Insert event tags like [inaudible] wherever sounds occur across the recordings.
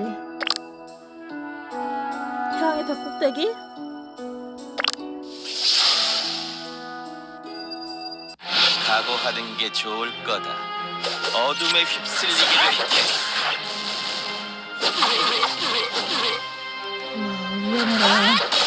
뭐지? 태양의 달 꼭대기? 각오하는 게 좋을 거다. 어둠에 될 테니 와 위험해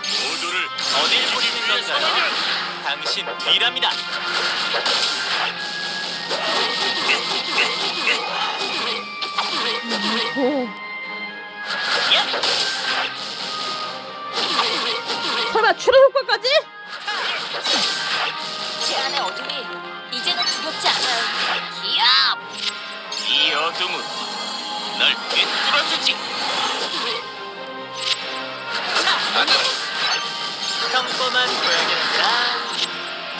모두를 어딜 보리는 건가요? 당신. 오. 야! 설마 출혈 효과까지? 제 안의 어둠이 이제는 두렵지 않아요. 기압! 이 어둠은 널 꿰뚫어주지. 자, 평범한 고양이란다.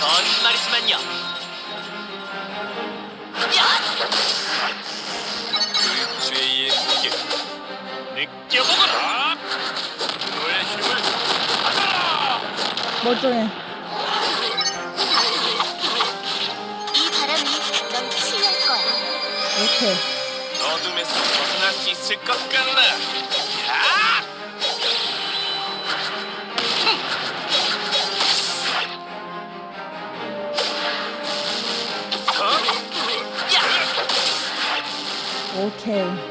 거짓말이지만요. 그 죄의 무게 느껴보거라. 너의 힘을 멀쩡해. 이 바람이 널 치유할 거야. 오케이. 어둠에서 벗어날 수 있을 것 같나? 오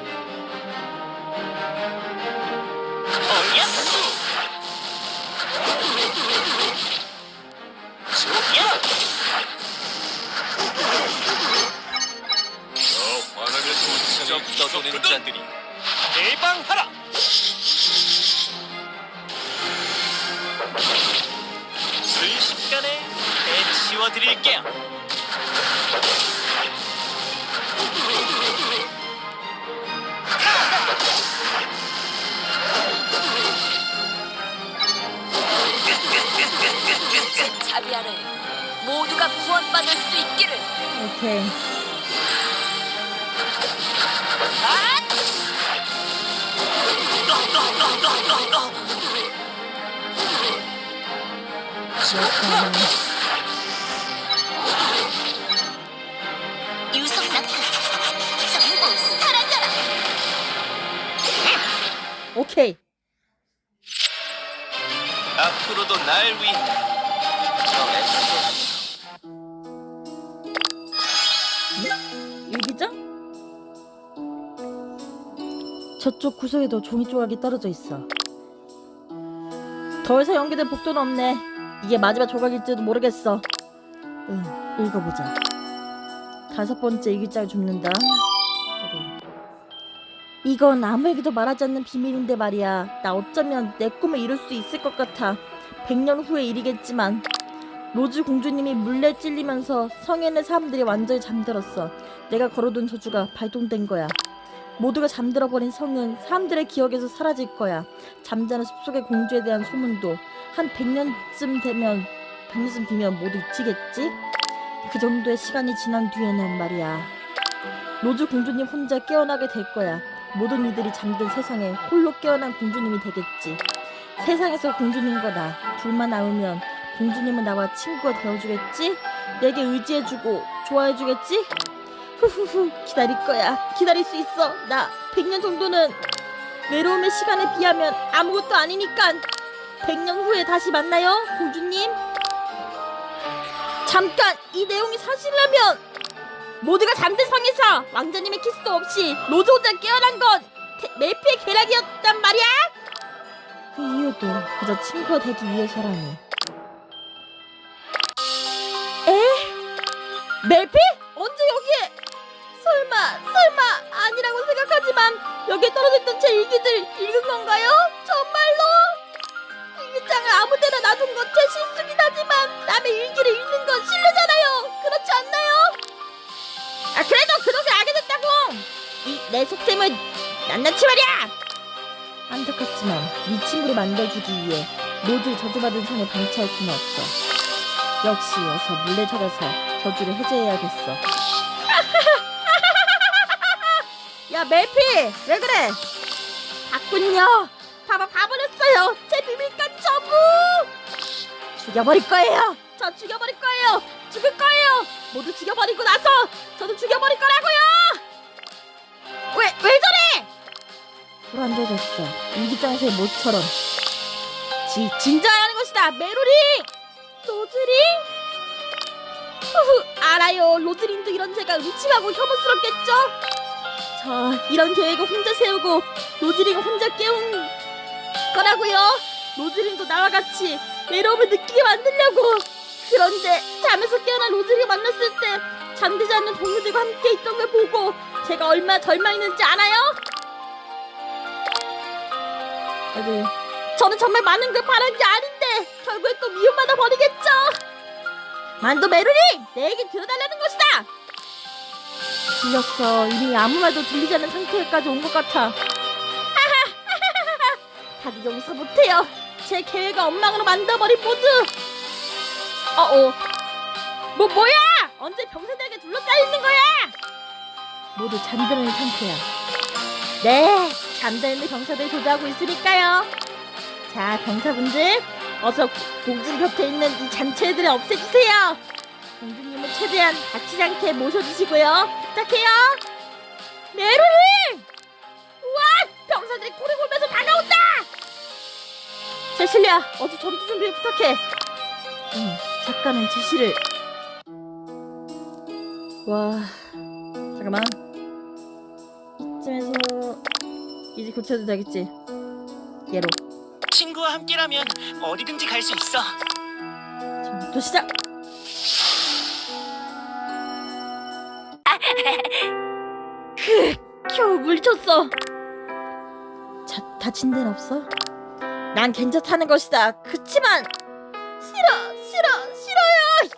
자비 아래 모두가 구원받을 수 있기를. 오케이. 아! 오케이. 유성 낙하 전부 사라져라. 오케이. 앞으로도 날 위해 일기장? 저쪽 구석에도 종이 조각이 떨어져 있어. 더 이상 연기될 복도는 없네. 이게 마지막 조각일지도 모르겠어. 응, 읽어보자. 다섯 번째 일기장을 줍는다. 이건 아무에게도 말하지 않는 비밀인데 말이야. 나 어쩌면 내 꿈을 이룰 수 있을 것 같아. 100년 후의 일이겠지만 로즈 공주님이 물레 찔리면서 성에는 사람들이 완전히 잠들었어. 내가 걸어둔 저주가 발동된 거야. 모두가 잠들어버린 성은 사람들의 기억에서 사라질 거야. 잠자는 숲속의 공주에 대한 소문도 한 100년쯤 되면 100년쯤 뒤면 모두 잊히겠지? 그 정도의 시간이 지난 뒤에는 말이야. 로즈 공주님 혼자 깨어나게 될 거야. 모든 이들이 잠든 세상에 홀로 깨어난 공주님이 되겠지. 세상에서 공주님과 나 둘만 남으면 공주님은 나와 친구가 되어주겠지? 내게 의지해주고 좋아해주겠지? 후후후 기다릴 거야. 기다릴 수 있어. 나 100년 정도는 외로움의 시간에 비하면 아무것도 아니니까. 100년 후에 다시 만나요 공주님. 잠깐 이 내용이 사실이라면 모두가 잠든 상에서 왕자님의 키스도 없이 로즈 혼자 깨어난 건 테- 메이피의 계략이었단 말이야. 그 이유도 그저 친구가 되기 위해서라니 멜피? 언제 여기에? 설마, 설마 아니라고 생각하지만 여기에 떨어져있던 제 일기들 읽은 건가요? 정말로? 일기장을 아무 데나 놔둔 건 제 실수긴 하지만 남의 일기를 읽는 건 실례잖아요. 그렇지 않나요? 아 그래도 그것을 알게 됐다고. 이 내 속셈을 낱낱이 말이야. 안타깝지만 네 친구를 만들어주기 위해 모두 저주받은 성에 방치할 수는 없어. 역시 어서 물레 찾아서 저주를 해제해야겠어. [laughs] 야 멜피 왜 그래? 봤군요. 봐봐 봐버렸어요. 제 비밀까지 전부 죽여버릴 거예요. 저 죽여버릴 거예요. 죽을 거예요. 모두 죽여버리고 나서 저도 죽여버릴 거라고요. 왜 왜 저래? 불안정해졌어. 일기장에서의 모처럼. 지 진정하는 것이다. 메로리. 로즈링. 후후 [laughs] 알아요. 로즈링도 이런 제가 음침하고 혐오스럽겠죠. 저 이런 계획을 혼자 세우고 로즈링을 혼자 깨운 거라고요. 로즈링도 나와 같이 외로움을 느끼게 만들려고. 그런데 잠에서 깨어난 로즈링을 만났을 때 잠들지 않는 동료들과 함께 있던 걸 보고 제가 얼마나 절망했는지 알아요? 아이고, 저는 정말 많은 걸 바란 게 아닌데 결국에 또 미움받아 버리겠죠. 만도 메르리 내 얘기 들어달라는 것이다. 들렸어. 이미 아무 말도 들리지 않는 상태까지 온 것 같아. 하하하하하. [laughs] 다들 용서 못해요. 제 계획을 엉망으로 만들어버린 모두. 어어. 뭐 뭐야? 언제 병사들에게 둘러싸여 있는 거야? 모두 잠드는 상태야. 네, 잠들는 병사들 조사하고 있으니까요. 자, 병사분들, 어서 공주님 곁에 있는 이 잔체들을 없애주세요. 공주님을 최대한 다치지 않게 모셔주시고요. 부탁해요. 메로리! 우와! 병사들이 코를 골면서 다가온다! 제실리아, 어서 전투 준비 부탁해. 응, 작가는 지시를. 와, 잠깐만. 이쯤에서 이제 교체도 되겠지. 얘로. 함께라면 어디든지 갈 수 있어. 전투 시작. 그 겨우 물쳤어. 자, 다친 데는 없어? 난 괜찮다는 것이다. 그치만 싫어, 싫어, 싫어요.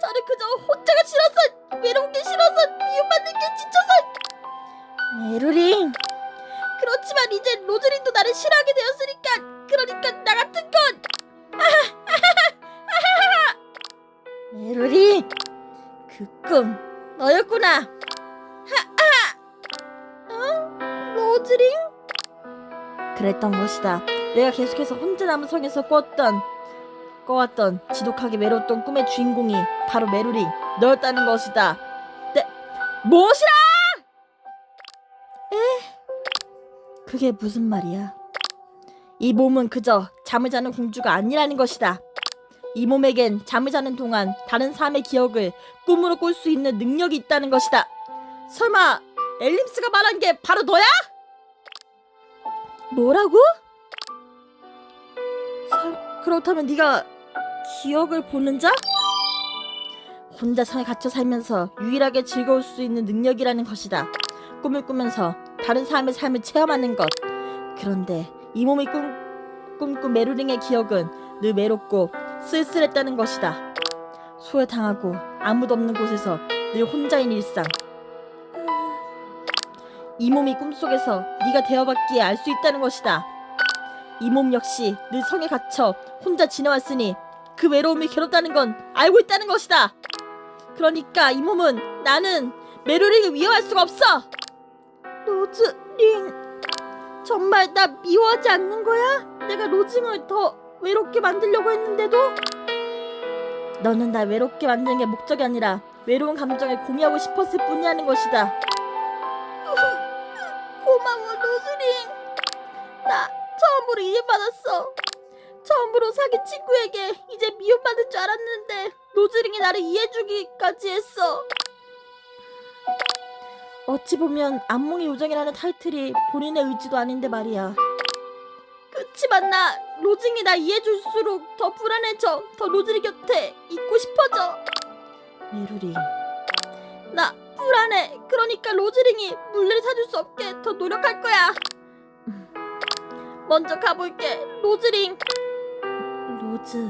저는 그저 혼자가 싫어서 외로운 게 싫어서 미움받는 게 지쳐서. 메루링. 그렇지만 이제 로즈린도 나를 싫어하게 되었으니까 그러니까 나 같은 건 메로리 [laughs] 그 꿈 너였구나. 어? 로즈링? 그랬던 것이다. 내가 계속해서 혼자 남은 성에서 꿨던 꿔왔던 지독하게 외로웠던 꿈의 주인공이 바로 메루링 너였다는 것이다. 네 무엇이라? 에? 그게 무슨 말이야 이 몸은 그저 잠을 자는 공주가 아니라는 것이다 이 몸에겐 잠을 자는 동안 다른 사람의 기억을 꿈으로 꿀 수 있는 능력이 있다는 것이다. 설마 엘림스가 말한 게 바로 너야? 뭐라고? 설, 그렇다면 네가 기억을 보는 자? 혼자 성에 갇혀 살면서 유일하게 즐거울 수 있는 능력이라는 것이다. 꿈을 꾸면서 다른 사람의 삶을 체험하는 것. 그런데 이 몸이 꿈, 꿈꾼 메루링의 기억은 늘 외롭고 쓸쓸했다는 것이다. 소외당하고 아무도 없는 곳에서 늘 혼자인 일상. 이 몸이 꿈속에서 네가 되어봤기에 알 수 있다는 것이다. 이 몸 역시 늘 성에 갇혀 혼자 지내왔으니 그 외로움이 괴롭다는 건 알고 있다는 것이다. 그러니까 이 몸은 나는 메로링을 위협할 수가 없어. 로즈링, 정말 나 미워하지 않는 거야? 내가 로징을 더 외롭게 만들려고 했는데도 너는 날 외롭게 만드는 게 목적이 아니라 외로운 감정을 공유하고 싶었을 뿐이라는 것이다. [laughs] 고마워 로즈링. 나 처음으로 이해받았어. 처음으로 사귄 친구에게 이제 미움받을 줄 알았는데 로즈링이 나를 이해해주기까지 했어. 어찌 보면 악몽의 요정이라는 타이틀이 본인의 의지도 아닌데 말이야. 그치만 나 로징이 나 이해해줄수록 더 불안해져. 더 로즈리 곁에 있고 싶어져. 메루링. 나 불안해. 그러니까 로즈링이 물레를 사줄 수 없게 더 노력할 거야. 음. 먼저 가볼게. 로즈링. 로즈.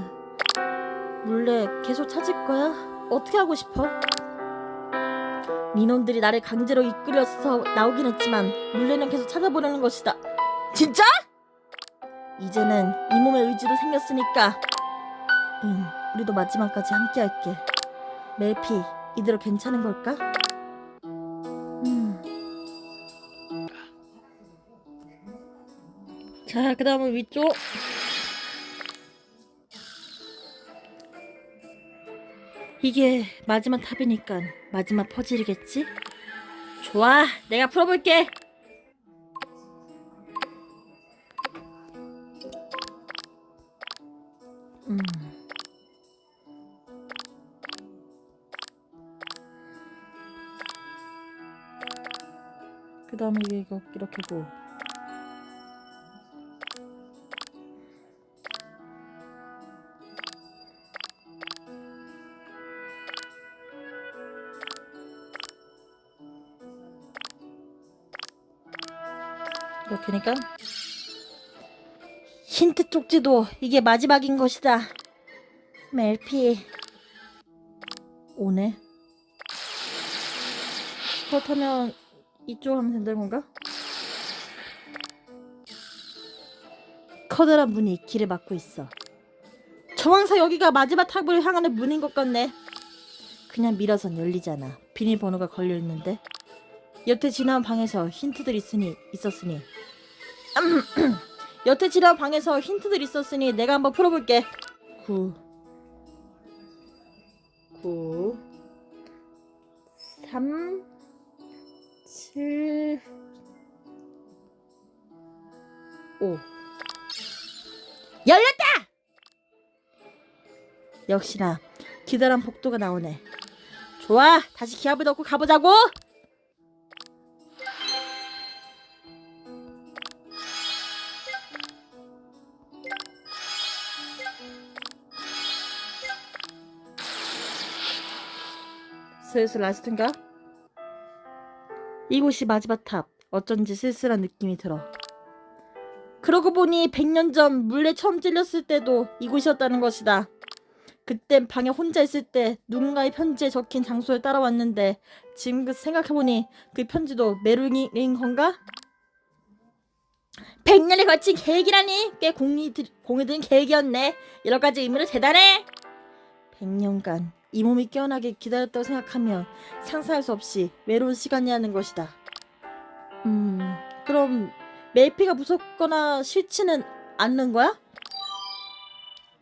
물레 계속 찾을 거야? 어떻게 하고 싶어? 민원들이 나를 강제로 이끌려서 나오긴 했지만 물레는 계속 찾아보려는 것이다. 진짜? 이제는 이 몸의 의지도 생겼으니까 응 우리도 마지막까지 함께할게 멜피 이대로 괜찮은 걸까? 음. 자, 그 다음은 위쪽. 이게 마지막 탑이니까 마지막 퍼즐이겠지? 좋아, 내가 풀어볼게. 음. 그 다음에 이거 이렇게고. 이렇게니까 힌트 쪽지도 이게 마지막인 것이다. 멜피 오네. 그렇다면 이쪽 하면 된다는 건가? 커다란 문이 길을 막고 있어. 정황사 여기가 마지막 탑을 향하는 문인 것 같네. 그냥 밀어선 열리잖아. 비밀번호가 걸려 있는데. 여태 지나온 방에서 힌트들 있으니 있었으니. [clears throat] 여태 지나온 방에서 힌트들 있었으니 내가 한번 풀어볼게. 9 9 3 7 5 열렸다! 역시나 기다란 복도가 나오네. 좋아, 다시 기압을 넣고 가보자고. 슬슬 라스트인가? 이곳이 마지막 탑. 어쩐지 쓸쓸한 느낌이 들어. 그러고 보니 100년 전 물에 처음 찔렸을 때도 이곳이었다는 것이다. 그땐 방에 혼자 있을 때 누군가의 편지에 적힌 장소에 따라왔는데 지금 그 생각해보니 그 편지도 메루잉인 건가? 100년에 걸친 계획이라니 꽤 공이, 들, 공이 든 계획이었네. 여러 가지 의미로 대단해. 100년간 이 몸이 깨어나게 기다렸다고 생각하면 상상할 수 없이 외로운 시간이라는 것이다. 음, 그럼 멜피가 무섭거나 싫지는 않는 거야?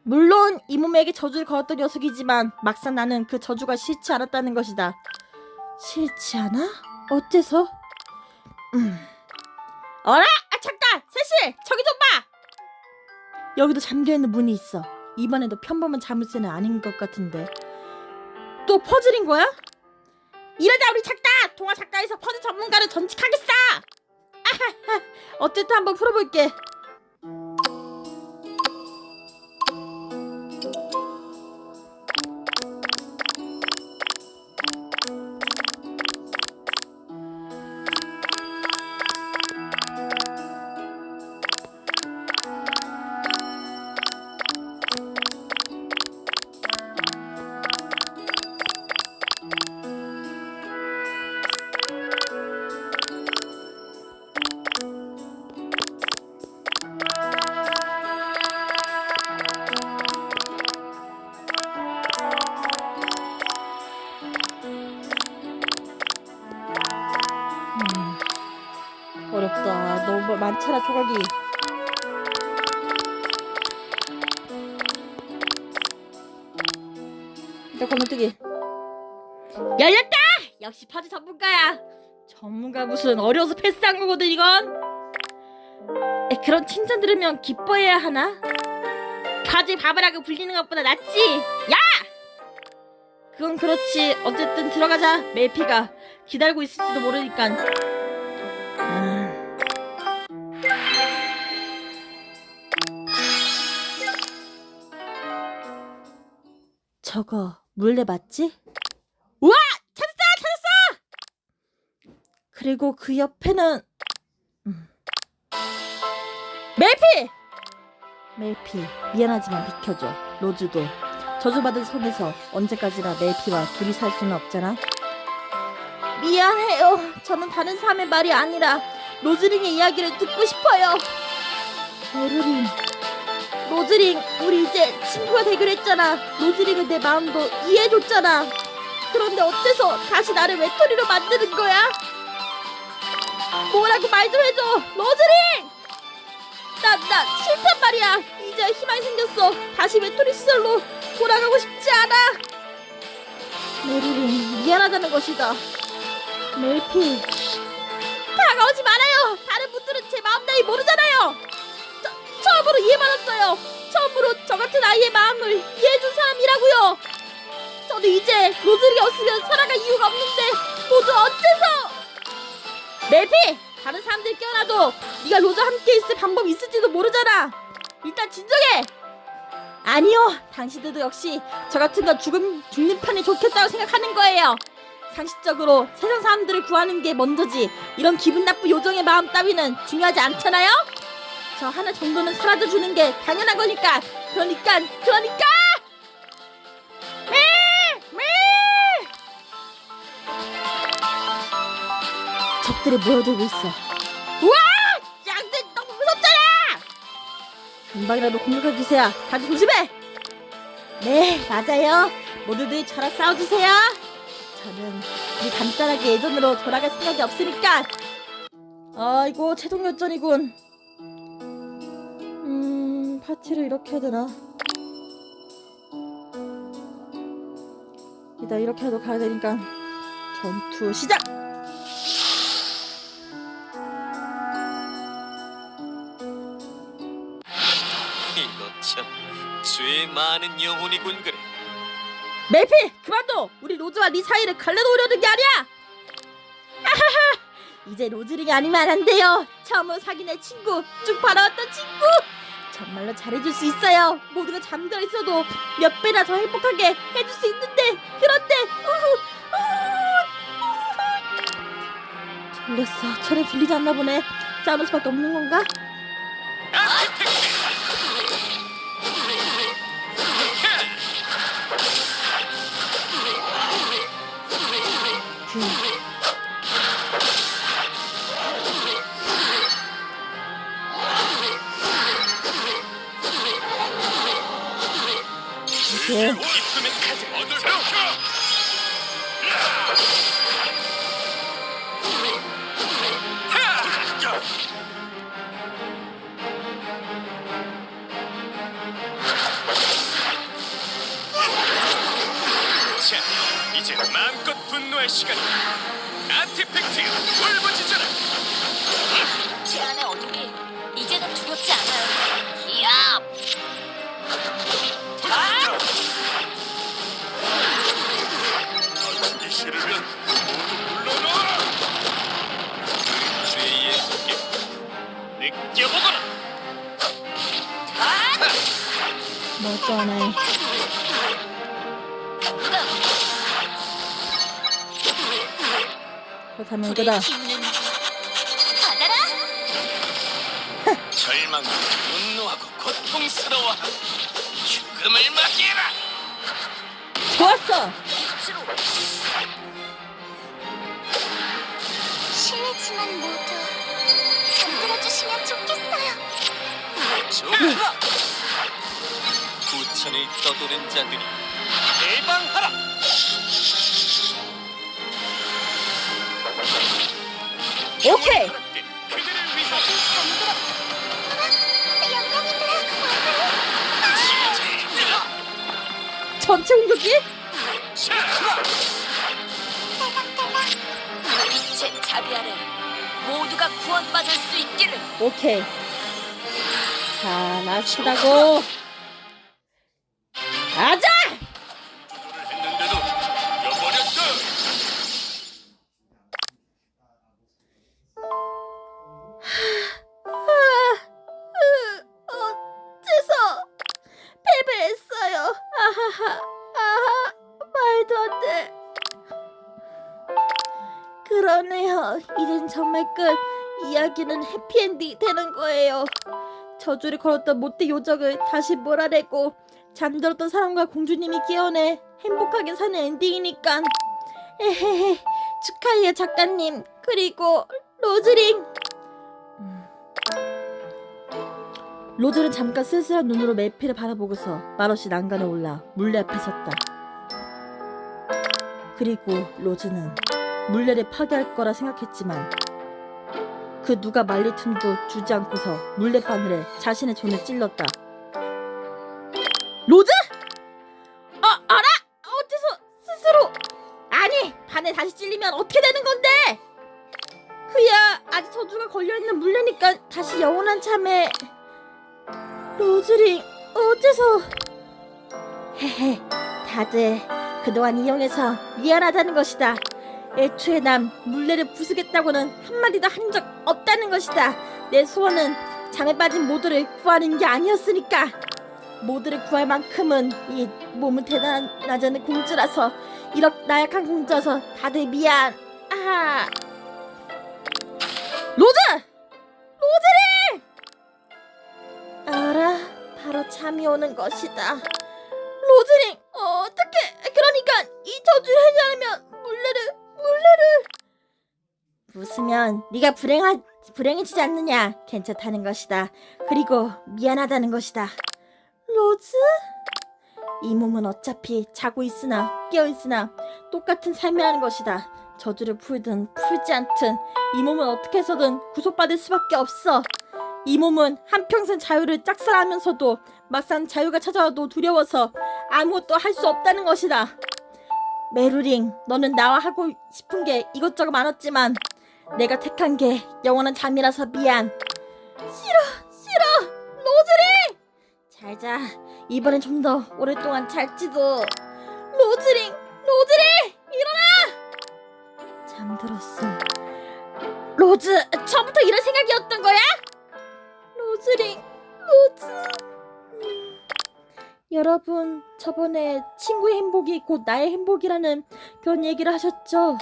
물론 이 몸에게 저주를 걸었던 녀석이지만 막상 나는 그 저주가 싫지 않았다는 것이다. 싫지 않아? 어째서? 음. 어라! 아 잠깐! 셋이! 저기 좀 봐! 여기도 잠겨있는 문이 있어. 이번에도 평범한 자물쇠는 아닌 것 같은데. 또 퍼즐인 거야? 이러자 우리 작가! 동화 작가에서 퍼즐 전문가를 전직하겠어! 아하하. 어쨌든 한번 풀어볼게. 전문가 무슨 어려워서 패스한 거거든 이건. 에, 그런 칭찬 들으면 기뻐해야 하나? 가지 바보라고 불리는 것보다 낫지. 야! 그건 그렇지. 어쨌든 들어가자. 멜피가 기다리고 있을지도 모르니까. 아. 저거 물레 맞지? 우와! 찾았다! 찾았어! 그리고 그 옆에는 음. 멜피! 멜피 미안하지만 비켜줘 로즈도. 저주받은 손에서 언제까지나 멜피와 둘이 살 수는 없잖아. 미안해요. 저는 다른 사람의 말이 아니라 로즈링의 이야기를 듣고 싶어요. 에르린. 로즈링 우리 이제 친구가 되기로 했잖아. 로즈링은 내 마음도 이해해줬잖아. 그런데 어째서 다시 나를 외톨이로 만드는 거야 뭐라고 말 좀 해줘 로즈링 나, 나 싫단 말이야. 이제 희망이 생겼어. 다시 외톨이 시절로 돌아가고 싶지 않아. 메리린, 미안하다는 것이다. 멜피. 다가오지 말아요. 다른 분들은 제 마음 나이 모르잖아요. 저, 처음으로 이해받았어요. 처음으로 저 같은 아이의 마음을 이해해준 사람이라고요. 저도 이제 로즈리가 없으면 살아갈 이유가 없는데 모두 어째서? 멜피! 다른 사람들 껴놔도 네가 로즈와 함께 있을 방법이 있을지도 모르잖아. 일단 진정해. 아니요. 당신들도 역시 저 같은 건 죽음 죽는 편이 좋겠다고 생각하는 거예요. 상식적으로 세상 사람들을 구하는 게 먼저지 이런 기분 나쁜 요정의 마음 따위는 중요하지 않잖아요? 저 하나 정도는 사라져 주는 게 당연한 거니까 그러니까 그러니까 적들이 모여들고 있어. 우와! 양들 너무 무섭잖아! 한 방이라도 공격할 기세야 다들 조심해! 네 맞아요. 모두들 저랑 싸워주세요. 저는 우리 간단하게 예전으로 돌아갈 생각이 없으니까. 아이고 최종 결전이군. 음 파티를 이렇게 해야 되나? 일단 이렇게 해도 가야 되니까 전투 시작 많은 영혼이군 그래. 멜피 그만둬! 우리 로즈와 네 사이를 갈라놓으려는 게 아니야! 하하하! 이제 로즈링이 아니면 안 돼요! 처음으로 사귄 내 친구 쭉 바라왔던 친구! 정말로 잘해줄 수 있어요! 모두가 잠들어 있어도 몇 배나 더 행복하게 해줄 수 있는데 그런데 우후! 우후! 틀렸어. 전에 들리지 않나 보네. 싸우는 수밖에 없는 건가? 예. 자, 이제 마음껏 분노할 시간이다. 아티팩트 울부짖어라. 싫으면 모두 물러나라. 그 죄의 무게 느껴보거라. 멀쩡하네 그렇다면 그다! 절망, 분노하고 고통스러워. 죽음을 맞이해라. 좋았어 실례지만 모두 잠들어 주시면 좋겠어요. 좋아. 구천을 떠도는 자들이 해방하라. 오케이 그들을 위하여? 영광이들아, 와그래? 전체 공격이 자비 아래 모두가 구원받을 수 있기를. 오케이. 자 라스다고. 가자 이야기는 해피엔딩이 되는 거예요. 저주를 걸었던 못돼 요정을 다시 몰아내고 잠들었던 사람과 공주님이 깨어내 행복하게 사는 엔딩이니까. 에헤헤 축하해요 작가님. 그리고 로즈링. 로즈는 잠깐 쓸쓸한 눈으로 매피를 바라보고서 말없이 난간에 올라 물레 앞에 섰다. 그리고 로즈는 물레를 파괴할 거라 생각했지만 그그 누가 말릴 틈도 주지 않고서 물레바늘에 자신의 손을 찔렀다. 로즈? 아 알아? 어째서 스스로 아니 바늘 다시 찔리면 어떻게 되는 건데? 그야 아직 저주가 걸려있는 물레니까 다시 영원한 참에 로즈링 어째서 헤헤 다들 그동안 이용해서 미안하다는 것이다 애초에 난 물레를 부수겠다고는 한마디도 한 적 없다는 것이다. 내 소원은 장에 빠진 모두를 구하는 게 아니었으니까. 모두를 구할 만큼은 이 몸은 대단하지 않은 공주라서 이렇게 나약한 공주라서 다들 미안. 아하. 로즈! 로즈링! 알아? 바로 잠이 오는 것이다. 로즈링 어떻게 그러니까 이 저주를 해제하려면 물레를 물레를 웃으면 네가 불행하 불행해지지 않느냐. 괜찮다는 것이다. 그리고 미안하다는 것이다. 로즈? 이 몸은 어차피 자고 있으나 깨어 있으나 똑같은 삶이라는 것이다. 저주를 풀든 풀지 않든 이 몸은 어떻게 해서든 구속받을 수밖에 없어. 이 몸은 한평생 자유를 짝사랑하면서도 막상 자유가 찾아와도 두려워서 아무것도 할 수 없다는 것이다. 메루링, 너는 나와 하고 싶은 게 이것저것 많았지만 내가 택한 게 영원한 잠이라서 미안. 싫어, 싫어, 로즈링! 잘 자. 이번엔 좀 더 오랫동안 잘지도. 로즈링, 로즈링, 일어나! 잠들었어. 로즈, 처음부터 이런 생각이었던 거야? 로즈링, 로즈. 음. 여러분, 저번에 친구의 행복이 곧 나의 행복이라는 그런 얘기를 하셨죠?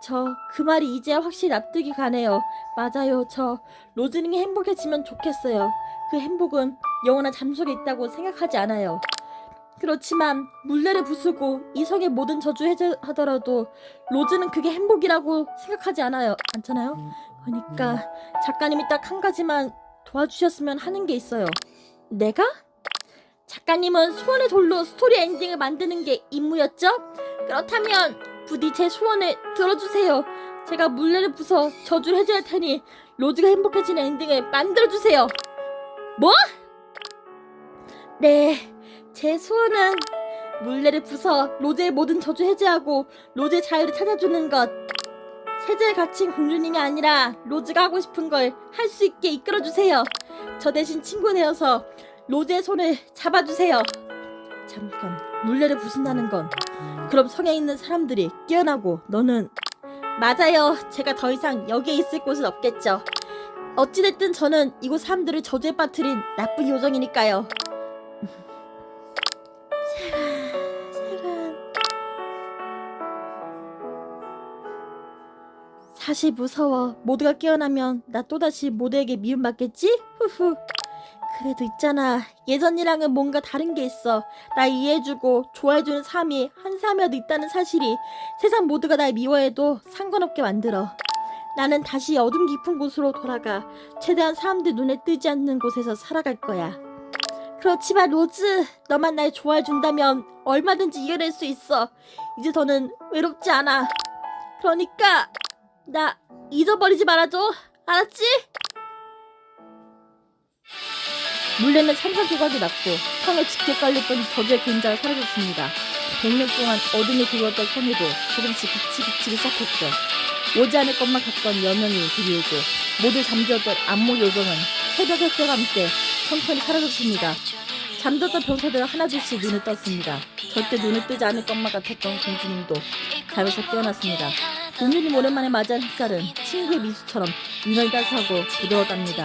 저 그 말이 이제 확실히 납득이 가네요. 맞아요. 저 로즈링이 행복해지면 좋겠어요. 그 행복은 영원한 잠 속에 있다고 생각하지 않아요. 그렇지만 물레를 부수고 이성의 모든 저주 해제하더라도 로즈는 그게 행복이라고 생각하지 않아요. 않잖아요? 그러니까 작가님이 딱 한 가지만 도와주셨으면 하는 게 있어요. 내가? 작가님은 소원의 돌로 스토리 엔딩을 만드는 게 임무였죠? 그렇다면 부디 제 소원을 들어주세요. 제가 물레를 부숴 저주를 해제할 테니 로즈가 행복해지는 엔딩을 만들어주세요. 뭐? 네, 제 소원은 물레를 부숴 로즈의 모든 저주 해제하고 로즈의 자유를 찾아주는 것. 세제에 갇힌 공주님이 아니라 로즈가 하고 싶은 걸 할 수 있게 이끌어주세요. 저 대신 친구 되어서 로즈의 손을 잡아주세요. 잠깐, 물레를 부순다는 건 그럼 성에 있는 사람들이 깨어나고 너는 맞아요. 제가 더 이상 여기에 있을 곳은 없겠죠. 어찌됐든 저는 이곳 사람들을 저주에 빠뜨린 나쁜 요정이니까요. 세란, 세란. 사실 무서워. 모두가 깨어나면 나 또다시 모두에게 미움받겠지? 후후. 그래도 있잖아. 예전이랑은 뭔가 다른 게 있어. 나 이해해주고 좋아해주는 사람이 한 사람이라도 있다는 사실이 세상 모두가 날 미워해도 상관없게 만들어. 나는 다시 어둠 깊은 곳으로 돌아가 최대한 사람들 눈에 뜨지 않는 곳에서 살아갈 거야. 그렇지만 로즈, 너만 날 좋아해준다면 얼마든지 이겨낼 수 있어. 이제 더는 외롭지 않아. 그러니까 나 잊어버리지 말아줘. 알았지? 물레는 산산조각이 났고 성에 짙게 깔렸던 저주의 그림자가 사라졌습니다. 100년 동안 어둠이 그리웠던 성에도 조금씩 빛이 비치기 시작했죠. 오지 않을 것만 같던 여명이 드리우고 모두 잠들었던 안모 요정은 새벽 햇살과 함께 천천히 사라졌습니다. 잠들었던 병사들은 하나둘씩 눈을 떴습니다. 절대 눈을 뜨지 않을 것만 같았던 공주님도 잠에서 깨어났습니다. 공주님 오랜만에 맞이한 햇살은 친구의 미소처럼 유난히 따스하고 부드러웠답니다.